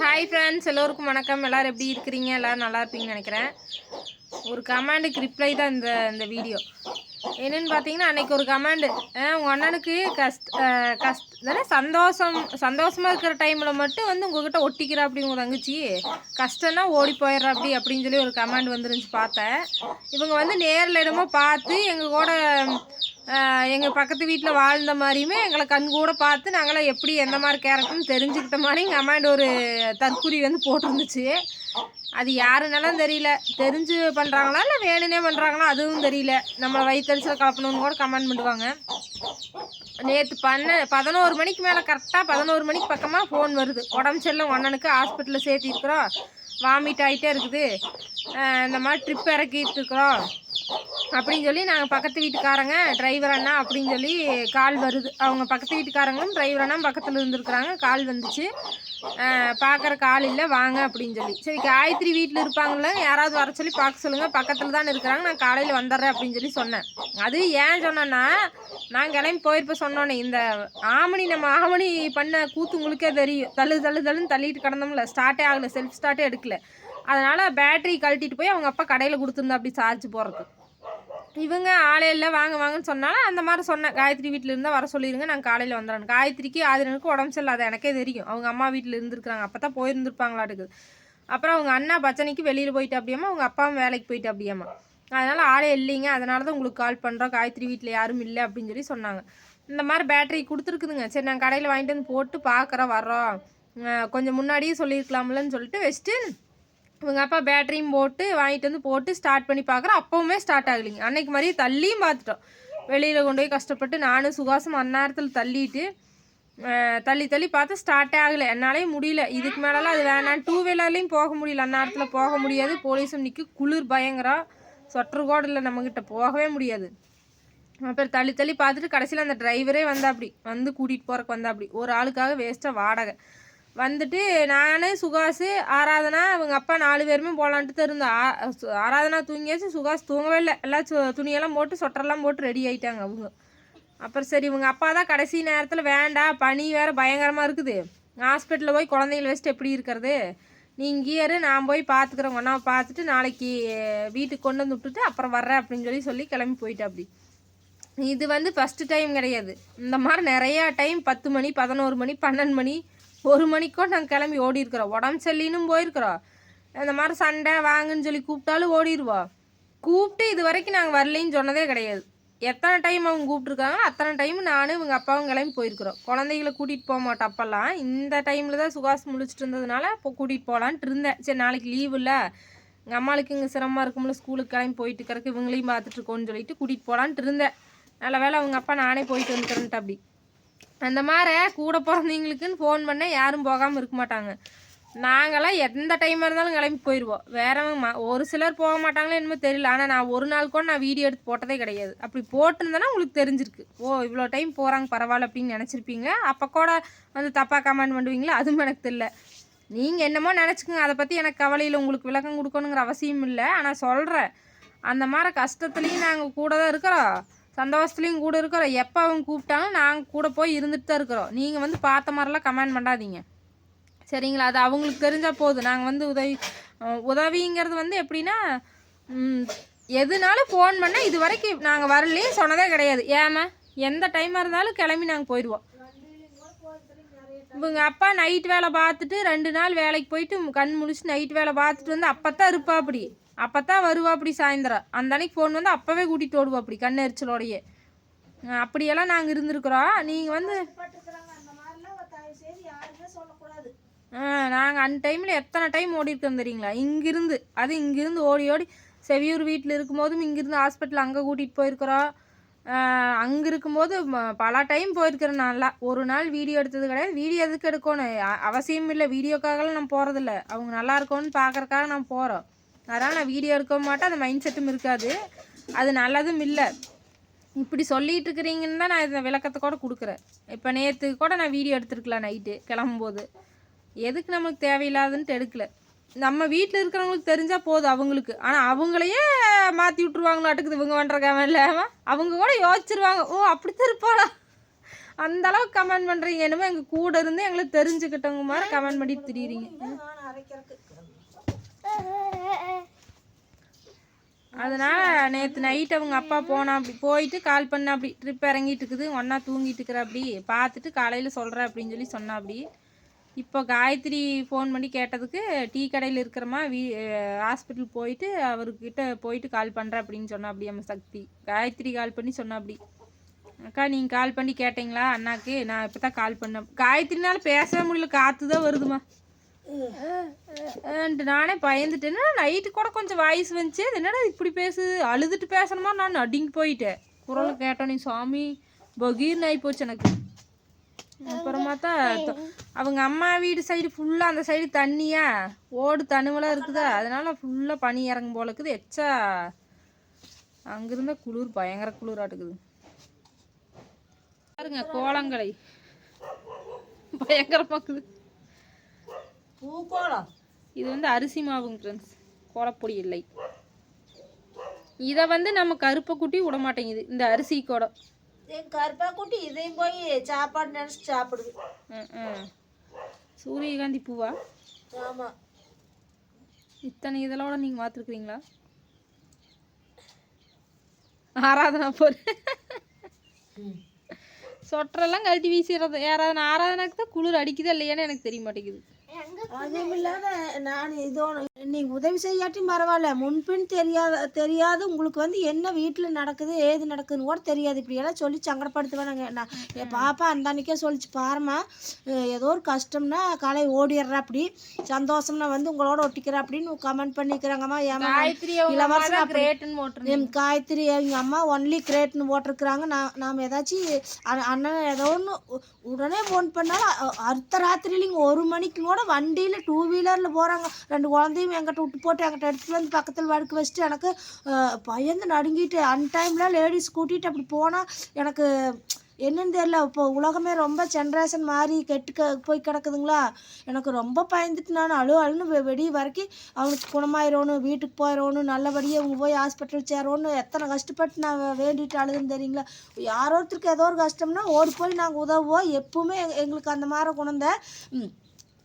Hi friends எல்லோருக்கும் வணக்கம். எல்லோரும் எப்படி இருக்கிறீங்க? எல்லோரும் நல்லா இருப்பீங்கன்னு நினைக்கிறேன். ஒரு கமாண்டுக்கு ரிப்ளை தான் இந்த இந்த வீடியோ என்னென்னு பார்த்தீங்கன்னா அன்னைக்கு ஒரு கமாண்டு. உங்கள் அண்ணனுக்கு கஷ்ட கஷ்ட தானே சந்தோஷம் சந்தோஷமாக இருக்கிற டைமில் மட்டும் வந்து உங்ககிட்ட ஒட்டிக்கிற அப்படி உங்கள் தங்கச்சி. கஷ்டம்னா ஓடி போயிடுற அப்படி அப்படின்னு சொல்லி ஒரு கமாண்ட் வந்துருந்துச்சு பார்த்தேன். இவங்க வந்து நேரில் இடமோ பார்த்து எங்கள் கூட எங்கள் பக்கத்து வீட்டில் வாழ்ந்த மாதிரியுமே எங்களை கண் கூட பார்த்து நாங்களாம் எப்படி எந்த மாதிரி கேரக்டர்னு தெரிஞ்சுக்கிட்ட மாதிரி அம்மாண்ட ஒரு தற்குறி வந்து போட்டிருந்துச்சு. அது யாருன்னாலும் தெரியல. தெரிஞ்சு பண்ணுறாங்களா இல்லை வேணுனே பண்ணுறாங்களா அதுவும் தெரியல. நம்மளை வயிற்றுச்சல் கலப்பணும்னு கூட கமெண்ட் பண்ணுவாங்க. நேற்று பண்ண பதினோரு மணிக்கு மேலே கரெக்டாக பதினோரு மணிக்கு பக்கமாக ஃபோன் வருது. உடம்பு சரியில்லை உங்க அண்ணனுக்கு ஹாஸ்பிட்டலில் சேர்த்திருக்கிறோம். வாமிட் ஆகிட்டே இருக்குது. இந்த மாதிரி ட்ரிப் இறக்கிட்டு இருக்கிறோம். அப்படின்னு சொல்லி நாங்கள் பக்கத்து வீட்டுக்காரங்க டிரைவர் அண்ணா அப்படின்னு சொல்லி கால் வருது. அவங்க பக்கத்து வீட்டுக்காரங்களும் டிரைவர் அண்ணா பக்கத்தில் இருந்துருக்குறாங்க. கால் வந்துச்சு. பார்க்குற கால் இல்லை வாங்க அப்படின்னு சொல்லி. சரி காயத்ரி வீட்டில் இருப்பாங்கள யாராவது வர சொல்லி பார்க்க சொல்லுங்கள் பக்கத்தில் தான் இருக்கிறாங்க. நான் காலையில் வந்துடுறேன் அப்படின்னு சொல்லி சொன்னேன். அது ஏன் சொன்னேன்னா நான் கிளம்பி போயிருப்ப சொன்னோன்னே இந்த ஆமணி நம்ம ஆமணி பண்ண கூத்து உங்களுக்கே தெரியும். தள்ளு தள்ளு தள்ளுன்னு தள்ளிட்டு கிடந்தோம்ல. ஸ்டார்ட்டே ஆகலை. செல்ஃப் ஸ்டார்ட்டே எடுக்கல. அதனால் பேட்டரி கழட்டிட்டு போய் அவங்க அப்பா கடையில் கொடுத்துருந்தா அப்படி சார்ஜ் போகிறதுக்கு இவங்க ஆலையில் வாங்க வாங்கன்னு சொன்னாலும் அந்த மாதிரி சொன்னேன். காயத்ரி வீட்டில் இருந்தால் வர சொல்லிடுங்க நாங்கள் காலையில் வந்துடுறேன் காயத்ரிக்கு ஆதிரனுக்கு உடம்பு சரியில்லாத எனக்கே தெரியும். அவங்க அம்மா வீட்டில் இருந்திருக்கிறாங்க. அப்போ தான் போயிருந்துருப்பாங்களாட்டுக்குது அப்புறம் அவங்க அண்ணா பச்சனைக்கு வெளியில் போயிட்டு அப்படியாமா அவங்க அப்பாவும் வேலைக்கு போயிட்டு அப்படியாமா அதனால் ஆளே இல்லைங்க. அதனால தான் உங்களுக்கு கால் பண்ணுறோம் காயத்ரி வீட்டில் யாரும் இல்லை அப்படின்னு சொல்லி சொன்னாங்க. இந்த மாதிரி பேட்டரி கொடுத்துருக்குதுங்க. சரி நான் கடையில் வாங்கிட்டு வந்து போட்டு பார்க்குறோம் வர்றோம். கொஞ்சம் முன்னாடியே சொல்லியிருக்கலாம்லன்னு சொல்லிட்டு வச்சுட்டு இவங்க அப்பா பேட்டரியும் போட்டு வாங்கிட்டு வந்து போட்டு ஸ்டார்ட் பண்ணி பார்க்குறோம் அப்போவுமே ஸ்டார்ட் ஆகலைங்க. அன்னைக்கு மாதிரியே தள்ளியும் பார்த்துட்டோம். வெளியில் கொண்டு போய் கஷ்டப்பட்டு நானும் சுகாசம் அந்நேரத்தில் தள்ளிட்டு தள்ளி தள்ளி பார்த்து ஸ்டார்ட்டே ஆகலை. என்னாலே முடியல. இதுக்கு மேலெலாம் அது வேணாம். டூ வீலர்லேயும் போக முடியல. அந்நேரத்தில் போக முடியாது. போலீஸும் நிற்கும் குளிர் பயங்கரம் சொட்டர் கூட இல்லை நம்மக்கிட்ட போகவே முடியாது. அப்புறம் தள்ளி தள்ளி பார்த்துட்டு கடைசியில் அந்த டிரைவரே வந்தாப்படி வந்து கூட்டிகிட்டு போகிறக்கு வந்தாப்படி ஒரு ஆளுக்காக வேஸ்ட்டாக வாடகை. வந்துட்டு நான் சுகாசு ஆராதனா அவங்க அப்பா நாலு பேருமே போகலான்ட்டு தான் இருந்தோம் ஆராதனா தூங்கியாச்சு சுகாஸ் தூங்கவே இல்லை. எல்லாம் சு- துணியெல்லாம் போட்டு சொட்டரெல்லாம் போட்டு ரெடி ஆகிட்டாங்க அவங்க. அப்புறம் சரி இவங்க அப்பா தான் கடைசி நேரத்தில் வேண்டாம் பனி வேறு பயங்கரமாக இருக்குது. ஹாஸ்பிட்டலில் போய் குழந்தைங்கள வச்சுட்டு எப்படி இருக்கிறது? நீ இங்கேயே இரு நான் போய் பார்த்துக்குறேன் ஒன்றா பார்த்துட்டு நாளைக்கு வீட்டுக்கு கொண்டு வந்து விட்டுட்டு அப்புறம் வர்றேன் அப்படின்னு சொல்லி சொல்லி கிளம்பி போயிட்டேன் அப்படி இது வந்து ஃபஸ்ட்டு டைம் கிடையாது. இந்த மாதிரி நிறையா டைம் பத்து மணி பதினோரு மணி பன்னெண்டு மணி ஒரு மணிக்கோ நாங்கள் கிளம்பி ஓடி இருக்கிறோம் உடம்பு சரியில்லைன்னு போயிருக்கிறோம். இந்த மாதிரி சண்டை வாங்குன்னு சொல்லி கூப்பிட்டாலும் ஓடிடுவோம் கூப்பிட்டு இது வரைக்கும் நாங்கள் வரலைன்னு சொன்னதே கிடையாது. எத்தனை டைம் அவங்க கூப்பிட்ருக்காங்களோ அத்தனை டைம் நானும் இவங்க அப்பாவும் கிளம்பி போயிருக்கிறோம். குழந்தைகளை கூட்டிகிட்டு போக மாட்டோம் அப்போல்லாம். இந்த டைமில் தான் சுகாஸ் முடிச்சுட்டு இருந்ததுனால இப்போ கூட்டிகிட்டு போகலான்ட்டு இருந்தேன். சரி நாளைக்கு லீவு இல்லை. எங்கள் அம்மாளுக்கு இங்கே சிரமமாக இருக்கும்ல ஸ்கூலுக்கு கிளம்பி போயிட்டு இருக்கிறக்கு இவங்களையும் பார்த்துட்டு இருக்கோன்னு சொல்லிட்டு கூட்டிகிட்டு போகலான்ட்டு இருந்தேன். நல்ல வேளை அவங்க அப்பா நானே போயிட்டு வந்துக்கிறேன்ட்டு அப்படி. அந்த மாதிரி கூட பிறந்தவங்களுக்குன்னு ஃபோன் பண்ண யாரும் போகாமல் இருக்க மாட்டாங்க. நாங்களாம் எந்த டைமாக இருந்தாலும் கிளம்பி போயிடுவோம் வேறவங்க ஒரு சிலர் போக மாட்டாங்களே என்னமோ தெரியல. ஆனால் நான் ஒரு நாள் கூட நான் வீடியோ எடுத்து போட்டதே கிடையாது. அப்படி போட்டிருந்தேன்னா உங்களுக்கு தெரிஞ்சிருக்கு. ஓ இவ்வளோ டைம் போகிறாங்க பரவாயில்ல அப்படின்னு நினச்சிருப்பீங்க. அப்போ கூட வந்து தப்பாக கமெண்ட் பண்ணுவீங்களா? அதுவும் எனக்கு தெரியல. நீங்கள் என்னமோ நினச்சிக்கோங்க. அதை பற்றி எனக்கு கவலையில் உங்களுக்கு விளக்கம் கொடுக்கணுங்கிற அவசியம் இல்லை. ஆனால் சொல்கிறேன் அந்த மாதிரி கஷ்டத்துலேயும் நாங்கள் கூட தான் இருக்கிறோம். சந்தோஷத்துலேயும் கூட இருக்கிறோம். எப்போ அவங்க கூப்பிட்டாலும் நாங்கள் கூட போய் இருந்துட்டு தான் இருக்கிறோம். நீங்கள் வந்து பார்த்த மாதிரிலாம் கமெண்ட் பண்ணாதீங்க. சரிங்களா? அது அவங்களுக்கு தெரிஞ்சால் போதும். நாங்கள் வந்து உதவி உதவிங்கிறது வந்து எப்படின்னா எதுனாலும் ஃபோன் பண்ணால் இது வரைக்கும் நாங்கள் வரலையே சொன்னதே கிடையாது. ஏமா எந்த டைமாக இருந்தாலும் கிளம்பி நாங்கள் போயிடுவோம். இவங்க அப்பா நைட் வேலை பார்த்துட்டு ரெண்டு நாள் வேலைக்கு போயிட்டு கண் முழிச்சு நைட் வேலை பார்த்துட்டு வந்து அப்போ தான் இருப்பா அப்படி அப்போ தான் வருவா அப்படி சாயந்தரம். அந்த அன்னைக்கு ஃபோன் வந்து அப்போவே கூட்டிகிட்டு ஓடுவா அப்படி கண் எரிச்சலோடையே. அப்படியெல்லாம் நாங்கள் இருந்திருக்கிறோம். நீங்கள் வந்து நாங்கள் அந்த டைமில் எத்தனை டைம் ஓடி இருக்கோம் தெரியுங்களா? இங்கிருந்து அது இங்கிருந்து ஓடி ஓடி செவியூர் வீட்டில் இருக்கும்போதும் இங்கிருந்து ஹாஸ்பிட்டல் அங்கே கூட்டிகிட்டு போயிருக்கிறோம். அங்கே இருக்கும்போது பல டைம் போயிருக்கிறேன் நல்லா ஒரு நாள் வீடியோ எடுத்தது கிடையாது. வீடியோ எதுக்கு எடுக்கணும்? அவசியம் இல்லை வீடியோக்காகலாம் நான் போகிறதில்ல அவங்க நல்லா இருக்கணும்னு பார்க்கறக்காக நான் போகிறோம் அதனால் நான் வீடியோ எடுக்க மாட்டேன் அந்த மைண்ட் செட்டும் இருக்காது. அது நல்லதும் இல்லை. இப்படி சொல்லிட்டு இருக்கிறீங்கன்னு தான் நான் இந்த விளக்கத்தை கூட கொடுக்குறேன். இப்போ நேற்று கூட நான் வீடியோ எடுத்துருக்கலாம் நைட்டு கிளம்பும்போது. எதுக்கு நம்மளுக்கு தேவையில்லாதுன்ட்டு எடுக்கல. நம்ம வீட்டில் இருக்கிறவங்களுக்கு தெரிஞ்சால் போதும் அவங்களுக்கு. ஆனால் அவங்களையே மாற்றி விட்ருவாங்களாட்டுக்குது இவங்க பண்ணுற இல்லாமல் அவங்க கூட யோசிச்சிருவாங்க ஓ அப்படித்தான் இருப்பாளா? அந்த அளவுக்கு கமெண்ட் பண்ணுறீங்க என்னமோ எங்கள் கூட இருந்து எங்களுக்கு தெரிஞ்சுக்கிட்டவங்க மாதிரி கமெண்ட் பண்ணிட்டு திரியுறீங்க அதனால் நேற்று நைட் அவங்க அப்பா போனா அப்படி போயிட்டு கால் பண்ண அப்படி ட்ரிப் இறங்கிட்டு இருக்குது ஒன்றா தூங்கிட்டு இருக்கிற அப்படி. பார்த்துட்டு காலையில் சொல்கிற அப்படின்னு சொல்லி சொன்னா அப்படி. இப்போ காயத்ரி ஃபோன் பண்ணி கேட்டதுக்கு டீ கடையில் இருக்கிறமா வீ ஹாஸ்பிட்டல் போயிட்டு அவர்கிட்ட போயிட்டு கால் பண்ணுற அப்படின்னு சொன்னா அப்படி நம்ம சக்தி. காயத்ரி கால் பண்ணி சொன்னா அப்படி. அக்கா நீங்கள் கால் பண்ணி கேட்டிங்களா? அண்ணாக்கு நான் இப்போ தான் கால் பண்ணேன். காயத்ரினால பேசவே முடியல. காற்று தான் வருதுமா நானே பயந்துட்டேன் நைட்டு கூட கொஞ்சம் வாய்ஸ் வந்துச்சு. அது என்னடா இப்படி பேசுது அழுதுட்டு பேசணுமா? நான் அடிங்கி போயிட்டேன். குரலை கேட்டோன்னே சாமி பகீர்னு ஆகி போச்சு எனக்கு. அப்புறமா தான் அவங்க அம்மா வீடு சைடு ஃபுல்லாக அந்த சைடு தண்ணியா ஓடு தனுவலாக இருக்குதா? அதனால ஃபுல்லாக பனி இறங்கும் போல இருக்குது. எச்சா அங்கிருந்த குளிர் பயங்கர குளிராட்டுக்குது பாருங்க கோலங்களை. பயங்கரமாக்குது இது வந்து அரிசி மாவுங்க ஃப்ரெண்ட்ஸ் கோலப்பொடி இல்லை. இதை வந்து நம்ம கருப்பை குட்டி விட மாட்டேங்குது. இந்த அரிசி கோடம் என் கருப்பா குட்டி இதையும் போய் சாப்பாடு நினைச்சு சாப்பிடுது. சூரியகாந்தி பூவா? ஆமா. இத்தனை இதழோட நீங்கள் பார்த்துருக்குறீங்களா ஆராதனா போர் சொட்டரெல்லாம் கழட்டி வீசிடுறது. யாராவது ஆராதனாக்கு தான் குளிர் அடிக்குதா இல்லையான்னு எனக்கு தெரிய மாட்டேங்குது. அதுவும் இல்லாத நான் இதோ நீங்க உதவி செய்யாட்டி பரவாயில்ல. முன்பின் தெரியாத தெரியாது. உங்களுக்கு வந்து என்ன வீட்டில் நடக்குது ஏது நடக்குதுன்னு கூட தெரியாது. இப்படியெல்லாம் சொல்லி சங்கடப்படுத்துவேன் நான் என் பாப்பா அந்த அன்னைக்கே சொல்லிச்சு பாரும்மா அஹ் ஏதோ ஒரு கஷ்டம்னா காலை ஓடிடுறா அப்படி. சந்தோஷம்னா வந்து உங்களோட ஒட்டிக்கிறா அப்படின்னு கமெண்ட் பண்ணிக்கிறாங்கம்மா. ஏமா போட்டுருந்தேன் என் காயத்ரி எங்கள் அம்மா ஒன்லி கிரேட்னு போட்டிருக்கிறாங்க. நான் நாம் ஏதாச்சும் அண்ணன் ஏதோ ஒன்று உடனே ஃபோன் பண்ணாலும் அடுத்த ராத்திரிலிங்க ஒரு மணிக்கு கூட வண்டியில் டூ வீலரில் போகிறாங்க ரெண்டு குழந்தையும் எங்கிட்ட விட்டு போட்டு என்கிட்ட எடுத்துகிட்டு வந்து பக்கத்தில் வடுக்க வச்சுட்டு எனக்கு பயந்து நடுங்கிட்டு அன்டைமில் லேடிஸ் கூட்டிகிட்டு அப்படி போனால் எனக்கு என்னன்னு தெரியல. இப்போ உலகமே ரொம்ப ஜென்ரேஷன் மாறி கெட்டு க போய் கிடக்குதுங்களா? எனக்கு ரொம்ப பயந்துட்டு நான் அழு அழுன்னு வெ- வெடி வரைக்கும் அவனுக்கு குணமாயிரோணும் வீட்டுக்கு போயிடணும் நல்லபடியாக அவங்க போய் ஹாஸ்பிட்டல் சேரோன்னு எத்தனை கஷ்டப்பட்டு நான் வேண்டிட்டு அழுதுன்னு தெரியுங்களா? யாரோ ஒருத்தருக்கு ஏதோ ஒரு கஷ்டம்னா ஓடி போய் நாங்கள் உதவுவோம். எப்பவுமே எங்களுக்கு அந்த மாதிரி குணந்த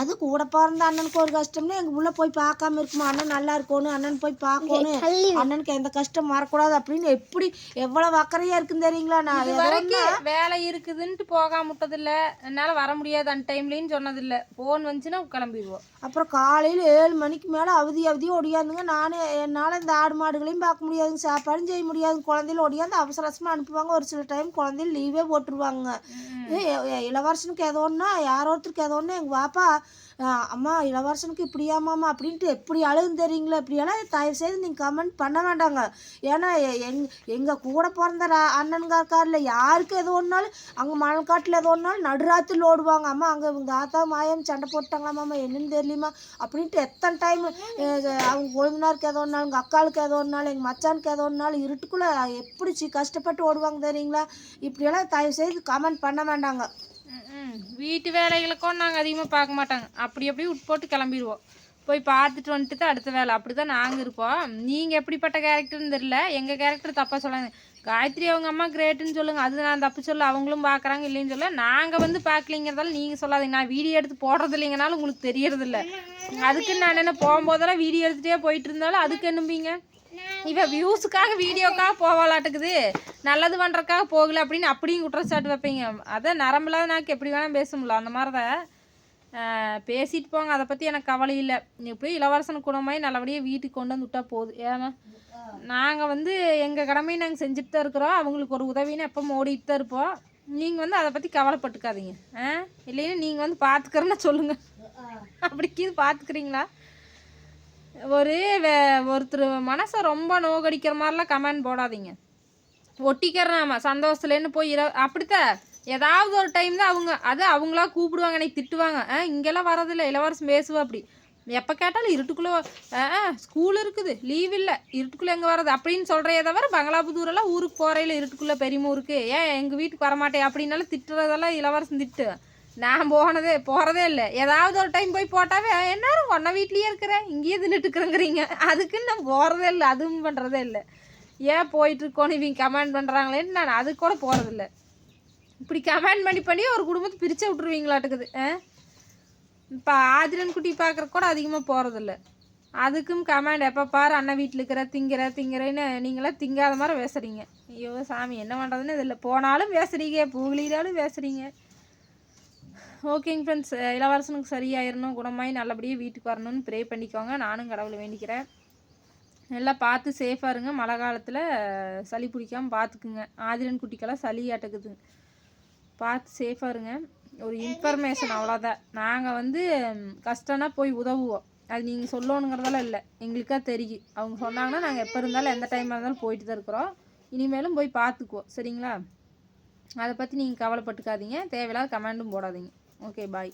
அது கூட பிறந்த அண்ணனுக்கு ஒரு கஷ்டம்னா எங்க உள்ள போய் பார்க்காம இருக்குமா? அண்ணன் நல்லா இருக்கணும் அண்ணன் போய் பார்க்கணும் அண்ணனுக்கு எந்த கஷ்டம் வரக்கூடாது அப்படின்னு எப்படி எவ்வளவு அக்கறையா இருக்குன்னு தெரியுங்களா? நான் வரைக்கும் வேலை இருக்குதுன்ட்டு போகாம விட்டதில்ல. என்னால் வர முடியாது அந்த டைம்லேன்னு சொன்னதில்ல. ஃபோன் வந்துச்சுன்னா கிளம்பிடுவோம். அப்புறம் காலையில் ஏழு மணிக்கு மேலே அவதி அவதி ஒடியாந்துங்க நானே என்னால் இந்த ஆடு மாடுகளையும் பார்க்க முடியாதுங்க. சாப்பாடும் செய்ய முடியாது குழந்தையில ஒடியாந்து அவசர அவசரமாக அனுப்புவாங்க. ஒரு சில டைம் குழந்தையில லீவே போட்டுருவாங்க. இளவரசனுக்கு ஒன்றா யாரோ ஒருத்தருக்கு ஏதோ ஒன்று எங்கள் பாப்பா அம்மா இளவரசனுக்கு இப்படியாமாம்மா அப்படின்ட்டு எப்படி அழுகுன்னு தெரியுங்களா? இப்படியெல்லாம் தயவு செய்து நீங்கள் கமெண்ட் பண்ண வேண்டாங்க. ஏன்னா எ- எங் எங்கள் கூட பிறந்த ரா- அண்ணனுங்க இருக்கார்ல யாருக்கு எது ஒன்றாலும் அங்கே மணல்காட்டில் எது ஒன்றாலும் நடுராத்தில் ஓடுவாங்க. அம்மா அங்கே இவங்க தாத்தா மாயம் சண்டை போட்டாங்களாம்மா என்னன்னு தெரியலையுமா அப்படின்ட்டு எத்தனை டைம் அவங்க கொழுந்தனாருக்கு எதோ ஒன்றாலும் எங்கள் அக்காளுக்கு எதோ ஒன்றாலும் எங்கள் மச்சானுக்கு எதோ ஒன்றாலும் இருட்டுக்குள்ளே எப்படி சி கஷ்டப்பட்டு ஓடுவாங்க தெரியுங்களா? இப்படியெல்லாம் தயவு செய்து கமெண்ட் பண்ண வேண்டாங்க. வீட்டு வேலைகளுக்கும் நாங்கள் அதிகமாக பார்க்க மாட்டாங்க. அப்படி அப்படியே விட்டு போட்டு கிளம்பிடுவோம் போய் பார்த்துட்டு வந்துட்டு தான் அடுத்த வேலை. அப்படி தான் நாங்கள் இருப்போம். நீங்கள் எப்படிப்பட்ட கேரக்டர்னு தெரியல. எங்கள் கேரக்டர் தப்பாக சொல்லாங்க காயத்ரி அவங்க அம்மா கிரேட்டுன்னு சொல்லுங்கள் அது நான் தப்பு சொல்ல அவங்களும் பார்க்குறாங்க இல்லைன்னு சொல்ல நாங்கள் வந்து பார்க்கலிங்கிறதால நீங்கள் சொல்லாதீங்க. நான் வீடியோ எடுத்து போடுறது இல்லைங்கனாலும் உங்களுக்கு தெரியறதில்ல. அதுக்கு நான் என்ன போகும்போதெல்லாம் வீடியோ எடுத்துகிட்டே போயிட்டு இருந்தாலும் அதுக்கு என்னம்பீங்க இவ வியூஸுக்காக வீடியோக்காக போவாளாட்டுக்குது. நல்லது பண்ணுறக்காக போகல அப்படின்னு அப்படியும் குற்றச்சாட்டு வைப்பீங்க. அதான் நரம்பில்லாத நாக்கு எப்படி வேணால் பேசும்ல அந்த மாதிரி தான் பேசிட்டு போங்க. அதை பற்றி எனக்கு கவலை இல்லை. எப்படியும் இளவரசன் குணமாய் நல்லபடியாக வீட்டுக்கு கொண்டு வந்து விட்டா போகுது ஏன்னா நாங்கள் வந்து எங்கள் கடமையை நாங்கள் செஞ்சுட்டு தான் இருக்கிறோம். அவங்களுக்கு ஒரு உதவின்னு எப்போ ஓடிட்டு தான் இருப்போம். நீங்கள் வந்து அதை பற்றி கவலைப்பட்டுக்காதீங்க. ஆ இல்லைன்னா நீங்கள் வந்து பார்த்துக்கிறேன்னா சொல்லுங்கள் அப்படி கீது பார்த்துக்கிறீங்களா ஒரு வே- ஒருத்தர் மனசை ரொம்ப நோகடிக்கிற மாதிரிலாம் கமெண்ட் போடாதீங்க. ஒட்டிக்கிறனாம சந்தோஷத்துலேன்னு போய் இர அப்படித்தான் ஏதாவது ஒரு டைம் தான் அவங்க அது அவங்களா கூப்பிடுவாங்க என்னை திட்டுவாங்க. ஆ இங்கெல்லாம் வரதில்லை இளவரசம் பேசுவா அப்படி. எப்போ கேட்டாலும் இருட்டுக்குள்ளே ஆ ஸ்கூல் இருக்குது லீவ் இல்லை இருட்டுக்குள்ளே எங்கே வர்றது? அப்படின்னு சொல்கிறே தவிர பங்களாபுதூரெல்லாம் ஊருக்கு போகிறையில இருட்டுக்குள்ளே பெரியமூருக்கு ஊருக்கு ஏன் எங்கள் வீட்டுக்கு வரமாட்டேன் அப்படின்னாலும் திட்டுறதெல்லாம் இளவரசன் திட்டு. நான் போனதே போகிறதே இல்லை. ஏதாவது ஒரு டைம் போய் போட்டாவே என்னாரும் ஒன்றை வீட்லேயே இருக்கிறேன் இங்கேயே தின்னுட்டுக்கிறேங்கிறீங்க அதுக்குன்னு நான் போகிறதே இல்லை அதுவும் பண்ணுறதே இல்லை. ஏன் போயிட்டுருக்கோன்னு இவங்க கமெண்ட் பண்ணுறாங்களேன்னு நான் அது கூட போகிறதில்ல இப்படி கமெண்ட் பண்ணி பண்ணி ஒரு குடும்பத்தை பிரித்து விட்ருவீங்களாட்டுக்குது ஆ? இப்போ ஆதிரன் குட்டி பார்க்குற கூட அதிகமாக போகிறதில்ல அதுக்கும் கமெண்ட் எப்போ பாரு அண்ணன் வீட்டில் இருக்கிற திங்கிற திங்கிறேன்னு நீங்களாம் திங்காத மாதிரி பேசுகிறீங்க ஐயோ சாமி என்ன பண்ணுறதுன்னு இதில் போனாலும் பேசுகிறீங்க பூgliனாலும் பேசுகிறீங்க ஓகேங்க ஃப்ரெண்ட்ஸ் இளவரசனுக்கு சரியாயிரணும் குணமாயி நல்லபடியாக வீட்டுக்கு வரணும்னு ப்ரே பண்ணிக்கோங்க. நானும் கடவுளை வேண்டிக்கிறேன். எல்லாம் பார்த்து சேஃபாக இருங்க. மழை காலத்தில் சளி பிடிக்காமல் பார்த்துக்குங்க. ஆதிரன் குட்டிக்கெல்லாம் சளி அட்டக்குது பார்த்து சேஃபாக இருங்க. ஒரு இன்ஃபர்மேஷன் அவ்வளோதான் நாங்கள் வந்து கஷ்டம்னா போய் உதவுவோம். அது நீங்கள் சொல்லணுங்கிறதெல்லாம் இல்லை. எங்களுக்காக தெரியும். அவங்க சொன்னாங்கன்னா நாங்கள் எப்போ இருந்தாலும் எந்த டைமாக இருந்தாலும் போயிட்டு தான் இருக்கிறோம். இனிமேலும் போய் பார்த்துக்குவோம். சரிங்களா? அதை பற்றி நீங்கள் கவலைப்பட்டுக்காதீங்க. தேவையில்லாத கமெண்டும் போடாதீங்க. Okay bye